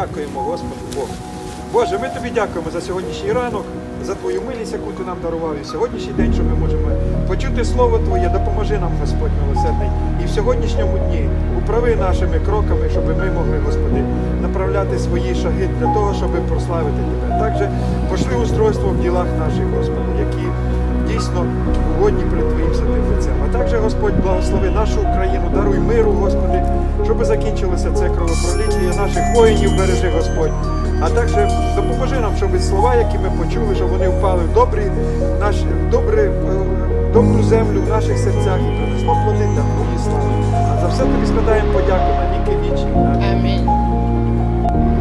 Дякуємо, Господу Богу. Боже, ми тобі дякуємо за сьогоднішній ранок, за твою милість, яку ти нам дарував, і сьогоднішній день, що ми можемо почути Слово Твоє, допоможи нам, Господь милосердний. І в сьогоднішньому дні управи нашими кроками, щоб ми могли, Господи, направляти свої шаги для того, щоб прославити Тебе. Також пошли устройство в ділах наших, Господи, які дійсно угодні перед Твоїм святим лицем. А також, Господь, благослови нашу Україну, даруй миру, Господи, щоб закінчилося це кровопролиття наших воїнів, бережи Господь. А також допоможи нам, щоб слова, які ми почули, щоб вони впали в добрі, наші, добрі, е, добру землю в наших серцях і принесло плоди для Твої слави. А за все тобі складаємо подяку на віки вічні. Амінь.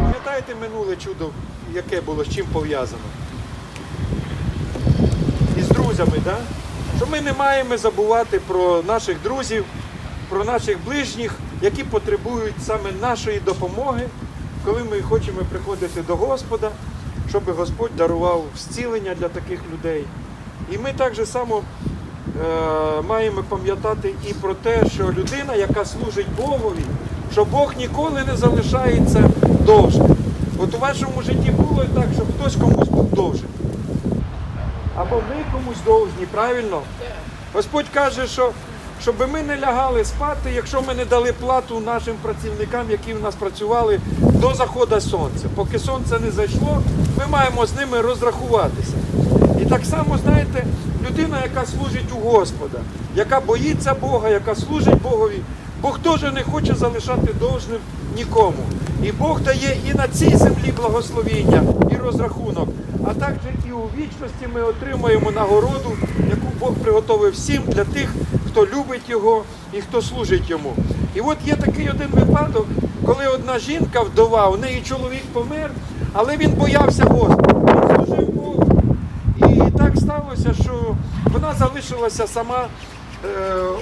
Пам'ятаєте минуле чудо, яке було, з чим пов'язано? Із друзями, да? Що ми не маємо забувати про наших друзів, про наших ближніх, які потребують саме нашої допомоги, коли ми хочемо приходити до Господа, щоб Господь дарував зцілення для таких людей. І ми так само е, маємо пам'ятати і про те, що людина, яка служить Богові, що Бог ніколи не залишається довжним. От у вашому житті було так, що хтось комусь був довжий. Або ми комусь довжні, правильно? Господь каже, що щоб ми не лягали спати, якщо ми не дали плату нашим працівникам, які в нас працювали до заходу сонця. Поки сонце не зайшло, ми маємо з ними розрахуватися. І так само, знаєте, людина, яка служить у Господа, яка боїться Бога, яка служить Богові, Бог теж не хоче залишати довжним нікому. І Бог дає і на цій землі благословіння, і розрахунок. А також і у вічності ми отримаємо нагороду, яку Бог приготовив всім для тих, хто любить його і хто служить йому. І от є такий один випадок, коли одна жінка вдова, у неї чоловік помер, але він боявся Господа. Він служив Богу. І так сталося, що вона залишилася сама е,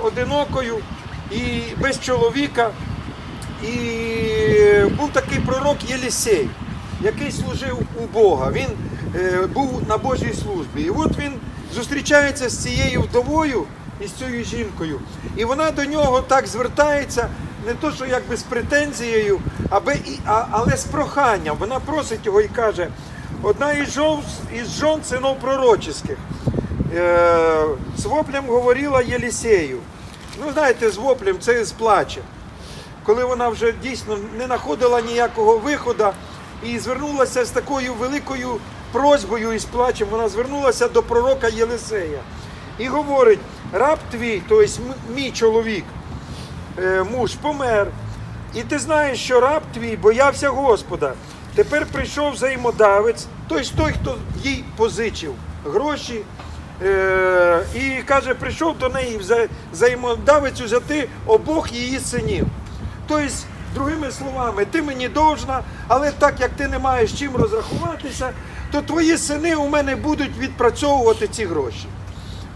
одинокою і без чоловіка. І був такий пророк Єлісей, який служив у Бога. Він був на Божій службі. І от він зустрічається з цією вдовою і з цією жінкою. І вона до нього так звертається, не то, що якби з претензією, аби, але з проханням. Вона просить його і каже: одна із жон, із жон синов пророчих, е, з воплем говорила Єлісею. Ну, знаєте, з воплем це з плачем коли вона вже дійсно не знаходила ніякого виходу і звернулася з такою великою просьбою і з плачем, вона звернулася до пророка Єлисея і говорить: раб твій, тобто мій чоловік, е, муж помер. І ти знаєш, що раб твій боявся Господа. Тепер прийшов взаємодавець, тобто той, хто їй позичив гроші. Е, і каже, прийшов до неї вза- взаємодавець взяти обох її синів. Тобто, другими словами, ти мені должна, але так як ти не маєш чим розрахуватися, то твої сини у мене будуть відпрацьовувати ці гроші.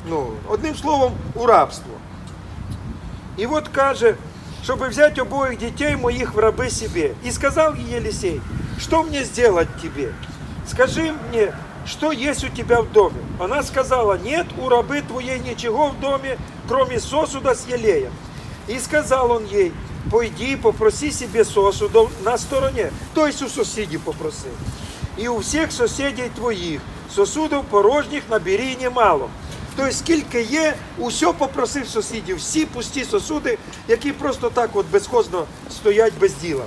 Ну, одним словом, у рабство. И вот каже, чтобы взять обоих детей моих в рабы себе. И сказал ей Елисей, что мне сделать тебе? Скажи мне, что есть у тебя в доме? Она сказала, нет у рабы твоей ничего в доме, кроме сосуда с елеем. И сказал он ей, пойди попроси себе сосудов на стороне, то есть у соседей попроси. І у всіх сусідів твоїх сосудів порожніх набери немало. Тобто, скільки є, усе попросив сусідів, всі пусті сосуди, які просто так от безхозно стоять без діла.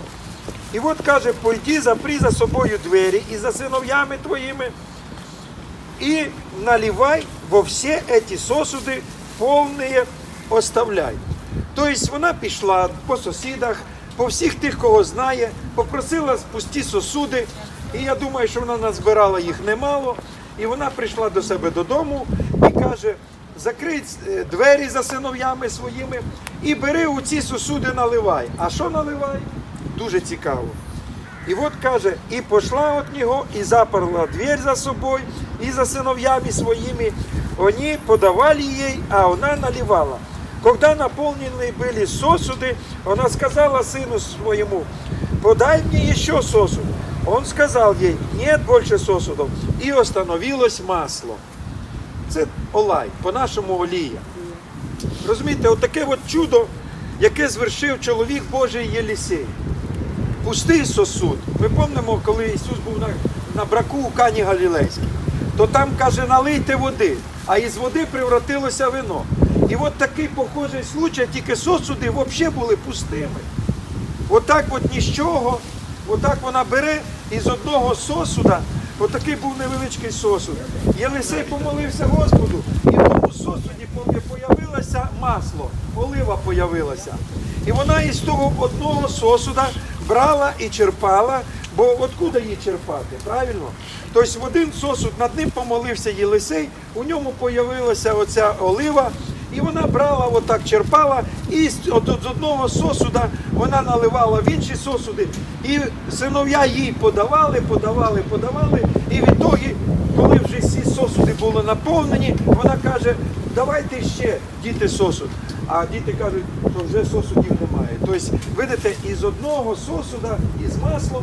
І от каже, пойди, запри за собою двері і за синов'ями твоїми, і наливай во всі ці сосуди повні оставляй. Тобто вона пішла по сусідах, по всіх тих, кого знає, попросила пусті сосуди, і я думаю, що вона назбирала їх немало. І вона прийшла до себе додому і каже: закрий е, двері за синов'ями своїми і бери у ці сосуди, наливай. А що наливай? Дуже цікаво. И вот каже, и пошла от него, и заперла дверь за собой, и за сыновьями своими. Они подавали ей, а она наливала. Когда наполнены были сосуды, она сказала сыну своему, подай мне еще сосуд. Он сказал ей, нет больше сосудов, и остановилось масло. Це олай, по-нашому олія. Розумієте, отаке от чудо, яке звершив чоловік Божий Єлісей. Пустий сосуд. Ми пам'ятаємо, коли Ісус був на, на браку у Кані Галілейській, то там каже, налийте води, а із води превратилося вино. І от такий похожий случай, тільки сосуди взагалі були пустими. Отак от ні з чого, отак вона бере і з одного сосуда, отакий був невеличкий сосуд. Єлисей помолився Господу, і в тому сосуді появилося масло, олива появилася. І вона із того одного сосуда брала і черпала, бо откуда її черпати, правильно? Тобто в один сосуд над ним помолився Єлисей, у ньому появилася оця олива, і вона брала, отак черпала, і з, одного сосуда вона наливала в інші сосуди. І синов'я їй подавали, подавали, подавали. І відтоді, коли вже всі сосуди були наповнені, вона каже, давайте ще діти сосуд. А діти кажуть, що вже сосудів немає. Тобто, видите, із одного сосуда із маслом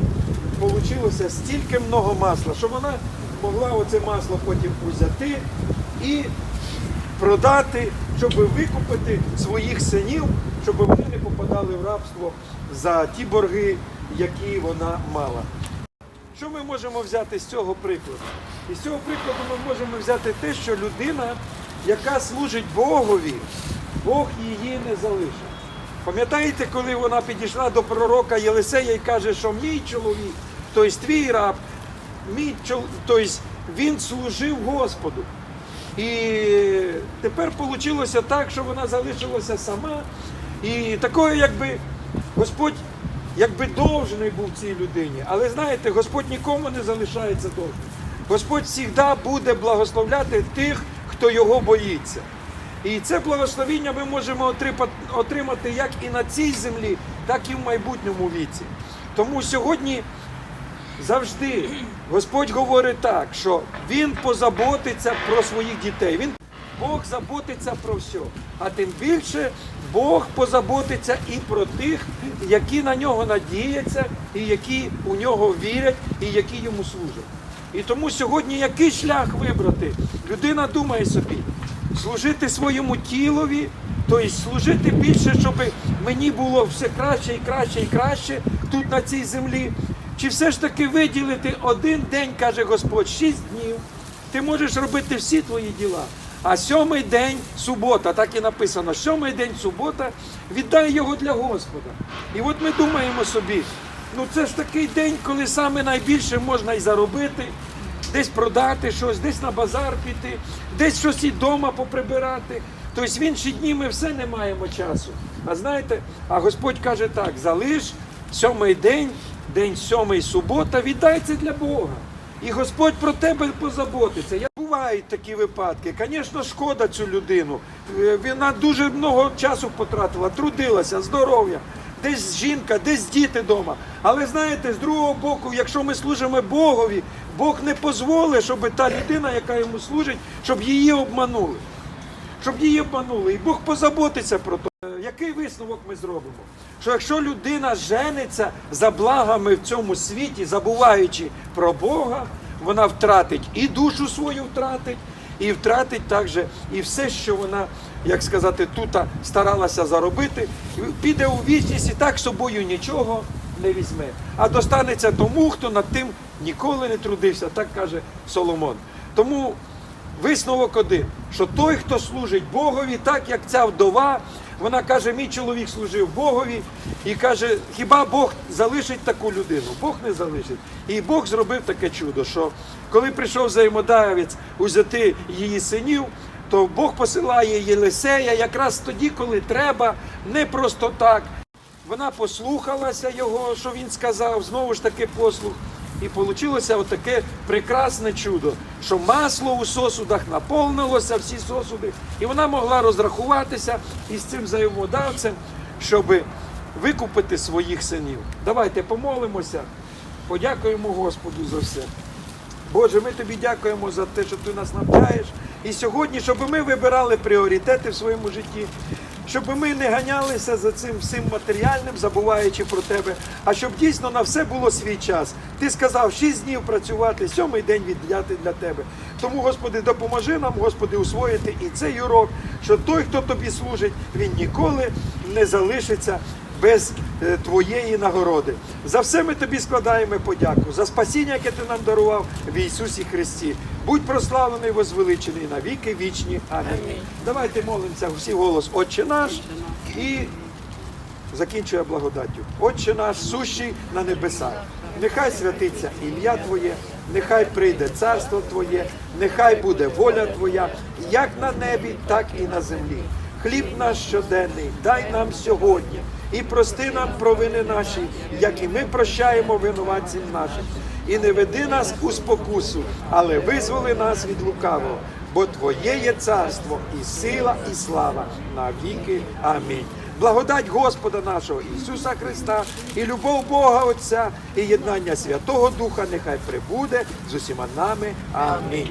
вийшло стільки много масла, що вона могла оце масло потім взяти і продати, щоб викупити своїх синів, щоб вони не попадали в рабство за ті борги, які вона мала. Що ми можемо взяти з цього прикладу? І з цього прикладу ми можемо взяти те, що людина, яка служить Богові, Бог її не залишить. Пам'ятаєте, коли вона підійшла до пророка Єлисея і каже, що мій чоловік, тобто твій раб, мій чол... тобто він служив Господу. І тепер вийшло так, що вона залишилася сама. І такою, якби Господь якби довжений був цій людині. Але знаєте, Господь нікому не залишається довжним. Господь завжди буде благословляти тих, хто його боїться. І це благословіння ми можемо отрима- отримати як і на цій землі, так і в майбутньому віці. Тому сьогодні завжди Господь говорить так, що Він позаботиться про своїх дітей. Він Бог заботиться про все. А тим більше Бог позаботиться і про тих, які на нього надіються, і які у нього вірять, і які йому служать. І тому сьогодні який шлях вибрати? Людина думає собі, служити своєму тілові, тобто служити більше, щоб мені було все краще і краще і краще тут на цій землі. Чи все ж таки виділити один день, каже Господь, шість днів. Ти можеш робити всі твої діла. А сьомий день субота, так і написано, сьомий день субота, віддай його для Господа. І от ми думаємо собі, ну це ж такий день, коли саме найбільше можна і заробити, десь продати щось, десь на базар піти, десь щось і вдома поприбирати. Тобто в інші дні ми все не маємо часу. А знаєте, а Господь каже так: залиш сьомий день, день сьомий субота, віддай це для Бога. І Господь про тебе позаботиться. Я- Бувають такі випадки. Звісно, шкода цю людину. Е, Вона дуже много часу потратила, трудилася, здоров'я. Десь жінка, десь діти вдома. Але знаєте, з другого боку, якщо ми служимо Богові, Бог не дозволить, щоб та людина, яка йому служить, щоб її обманули. Щоб її обманули. І Бог позаботиться про те. Який висновок ми зробимо? Що якщо людина жениться за благами в цьому світі, забуваючи про Бога, вона втратить і душу свою втратить, і втратить також і все, що вона, як сказати, тут старалася заробити, піде у вічність і так собою нічого не візьме. А достанеться тому, хто над тим ніколи не трудився, так каже Соломон. Тому Висновок один, що той, хто служить Богові, так як ця вдова, вона каже, мій чоловік служив Богові і каже, хіба Бог залишить таку людину? Бог не залишить. І Бог зробив таке чудо, що коли прийшов взаємодавець узяти її синів, то Бог посилає Єлисея якраз тоді, коли треба, не просто так. Вона послухалася його, що він сказав, знову ж таки послух. І вийшло отаке прекрасне чудо, що масло у сосудах наповнилося, всі сосуди, і вона могла розрахуватися із цим взаємодавцем, щоб викупити своїх синів. Давайте помолимося, подякуємо Господу за все. Боже, ми тобі дякуємо за те, що ти нас навчаєш. І сьогодні, щоб ми вибирали пріоритети в своєму житті, щоб ми не ганялися за цим всім матеріальним, забуваючи про тебе, а щоб дійсно на все було свій час. Ти сказав шість днів працювати, сьомий день відділяти для тебе. Тому, Господи, допоможи нам, Господи, усвоїти і цей урок, що той, хто тобі служить, він ніколи не залишиться без е, твоєї нагороди. За все ми тобі складаємо подяку, за спасіння, яке ти нам дарував в Ісусі Христі. Будь прославлений, возвеличений на віки вічні. Амінь. Давайте молимося всі голос Отче наш і закінчує благодаттю. Отче наш, сущий на небесах. Нехай святиться ім'я Твоє, нехай прийде царство Твоє, нехай буде воля Твоя, як на небі, так і на землі. Хліб наш щоденний, дай нам сьогодні і прости нам провини наші, як і ми прощаємо винуватцям нашим. І не веди нас у спокусу, але визволи нас від лукавого. Бо Твоє є царство, і сила, і слава на віки. Амінь. Благодать Господа нашого Ісуса Христа і любов Бога Отця, і єднання Святого Духа нехай прибуде з усіма нами. Амінь.